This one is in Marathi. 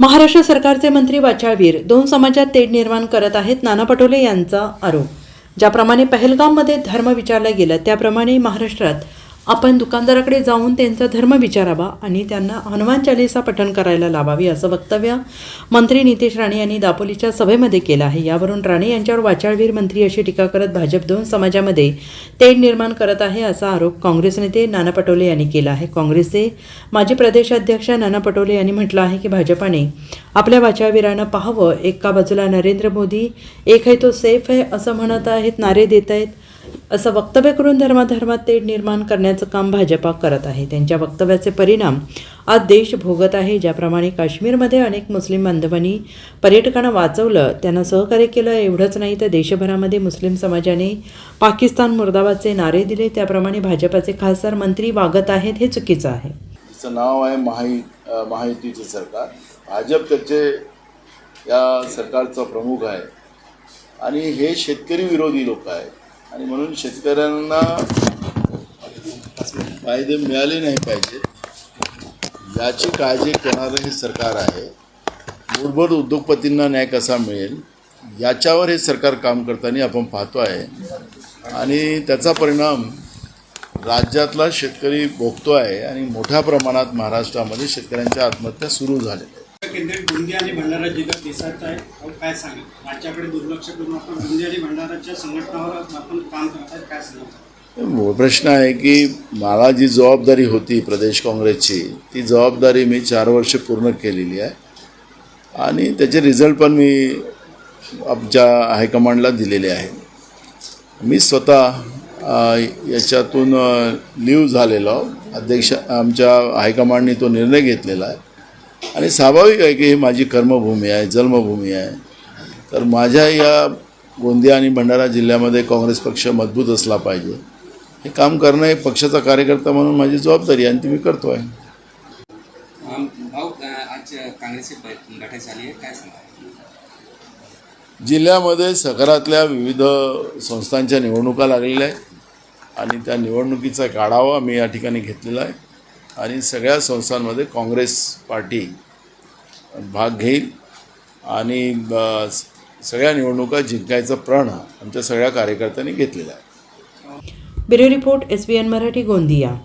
महाराष्ट्र सरकारचे मंत्री वाचाळवीर दोन समाजात तेढ निर्माण करत आहेत नाना पटोले यांचा आरोप. ज्याप्रमाणे पहलगाममध्ये धर्म विचारला गेला त्याप्रमाणे महाराष्ट्रात आपण दुकानदाराकडे जाऊन त्यांचा धर्म विचारावा आणि त्यांना हनुमान चालिसा पठण करायला लावावी असं वक्तव्य मंत्री नितेश राणे यांनी दापोलीच्या सभेमध्ये केलं आहे. यावरून राणे यांच्यावर वाचाळवीर मंत्री अशी टीका करत भाजप दोन समाजामध्ये तेढ निर्माण करत आहे असा आरोप काँग्रेस नेते नाना पटोले यांनी केला आहे. काँग्रेसचे माजी प्रदेशाध्यक्ष नाना पटोले यांनी म्हटलं आहे की भाजपाने आपल्या वाचाळवीरानं पाहावं. एका बाजूला नरेंद्र मोदी एक आहे तो सेफ आहे असं म्हणत आहेत नारे देत आहेत. असं वक्तव्य करून धर्माधर्मात तेढ निर्माण करण्याचं काम भाजपा करत आहे. त्यांच्या वक्तव्याचे परिणाम आज देश भोगत आहे. ज्याप्रमाणे काश्मीरमध्ये अनेक मुस्लिम बांधवांनी पर्यटकांना वाचवलं त्यांना सहकार्य केलं एवढंच नाही तर देशभरामध्ये मुस्लिम समाजाने पाकिस्तान मुर्दाबादचे नारे दिले. त्याप्रमाणे भाजपाचे खासदार मंत्री वागत आहेत हे चुकीचं आहे. तिचं नाव आहे महायु महायुतीचे सरकार. भाजप त्याचे या सरकारचा प्रमुख आहे. आणि हे शेतकरी विरोधी लोक आहेत. आणि म्हणून शेतकऱ्यांना फायदे मिळाले नाही पाहिजे याची काळजी करणारं हे सरकार आहे. मूलभूत उद्योगपतींना न्याय कसा मिळेल याच्यावर हे सरकार काम करताना आपण पाहतो आहे. आणि त्याचा परिणाम राज्यातला शेतकरी भोगतो आहे आणि मोठ्या प्रमाणात महाराष्ट्रामध्ये शेतकऱ्यांच्या आत्महत्या सुरू झालेल्या आहेत. केंद्रित गोंदिया आणि भंडारा जिल्ह्यात दिसत आहे. अहो, काय सांगेल? राज्याकडे दुर्लक्ष करून आपण गोंदिया आणि भंडाराच्या संघटनावर आपण काम करत आहे काय सांगता प्रश्न आहे की मला जी जबाबदारी होती प्रदेश काँग्रेसची ती जबाबदारी मी चार वर्ष पूर्ण केलेली आहे. आणि त्याचे रिझल्ट पण मी आमच्या हायकमांडला दिलेले आहे. मी स्वतः याच्यातून लिव्ह झालेलो. अध्यक्ष आमच्या हायकमांडने तो निर्णय घेतलेला आहे. आणि स्वाभाविक आहे की ही माझी कर्मभूमी आहे जन्मभूमी आहे. तर माझ्या या गोंदिया आणि भंडारा जिल्ह्यामध्ये काँग्रेस पक्ष मजबूत असला पाहिजे. हे काम करणं हे पक्षाचा कार्यकर्ता म्हणून माझी जबाबदारी आहे आणि ती मी करतो आहे. जिल्ह्यामध्ये सहकारातल्या विविध संस्थांच्या निवडणुका लागलेल्या आहेत आणि त्या निवडणुकीचा एक आढावा मी या ठिकाणी घेतलेला आहे. आणि सगळ्या संस्थांमध्ये काँग्रेस पार्टी भाग घेईल आणि सगळ्या निवडणुका जिंकायचा प्रण आमच्या सगळ्या कार्यकर्त्यांनी घेतलेला आहे. Bureau report S B N Marathi Gondia.